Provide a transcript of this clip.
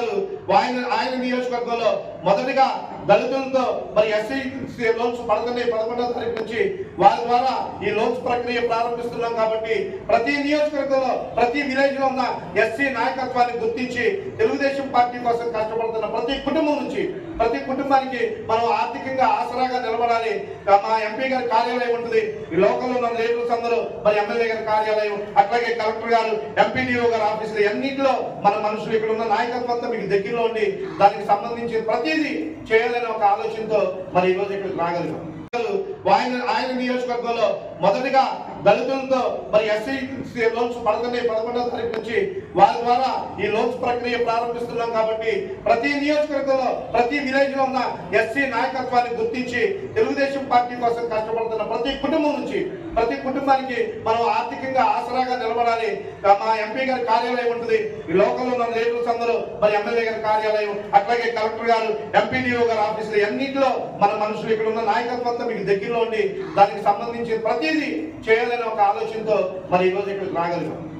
pelo ఆయన ఆయన నియోజకవర్గంలో మొదటిగా దళితులతో మరి ఎస్సీ లోన్స్ పడుతున్నాయి పదకొండవ తారీఖు నుంచి వారి ద్వారా ఈ లోన్స్ ప్రక్రియ ప్రారంభిస్తున్నాం కాబట్టి ప్రతి నియోజకవర్గంలో ప్రతి విలేజ్లో ఉన్న ఎస్సీ నాయకత్వాన్ని గుర్తించి తెలుగుదేశం పార్టీ కోసం కష్టపడుతున్న ప్రతి కుటుంబం నుంచి ప్రతి కుటుంబానికి మనం ఆర్థికంగా ఆసరాగా నిలబడాలి. మా ఎంపీ గారి కార్యాలయం ఉంటుంది. ఈ లోకంలో ఉన్న లీడర్స్ అందరూ మరి ఎమ్మెల్యే గారి కార్యాలయం అట్లాగే కలెక్టర్ గారు ఎంపీడీఓ గారు ఆఫీసులు ఎన్నింటిలో మన మనుషులు ఇక్కడ ఉన్న నాయకత్వం మీకు దగ్గర దగ్గరలో ఉండి దానికి సంబంధించి ప్రతిదీ చేయాలనే ఒక ఆలోచనతో మరి ఈరోజు ఇక్కడికి రాగలిగాం. ఆయన ఆయన నియోజకవర్గంలో మొదటిగా దళితులతో మరి ఎస్సీ లోన్స్ పడుతున్నాయి పదకొండవ తారీఖు నుంచి వారి ద్వారా ఈ లోన్స్ ప్రక్రియ ప్రారంభిస్తున్నాం కాబట్టి ప్రతి నియోజకవర్గంలో ప్రతి విలేజ్లో ఉన్న ఎస్సీ నాయకత్వాన్ని గుర్తించి తెలుగుదేశం పార్టీ కోసం కష్టపడుతున్న ప్రతి కుటుంబం నుంచి ప్రతి కుటుంబానికి మనం ఆర్థికంగా ఆసరాగా నిలబడాలి. మా ఎంపీ గారి కార్యాలయం ఉంటుంది. ఈ లోకంలో ఉన్న లీడర్స్ అందరూ మరి ఎమ్మెల్యే గారి కార్యాలయం అట్లాగే కలెక్టర్ గారు ఎంపీడీఓ గారు ఆఫీసులు ఎన్నింటిలో మన మనుషులు ఇక్కడ ఉన్న నాయకత్వం దగ్గర మీకు ఉండి దానికి సంబంధించి ప్రతిదీ చేయాలనే ఒక ఆలోచనతో మరి ఈరోజు ఇక్కడికి రాగలిగాం.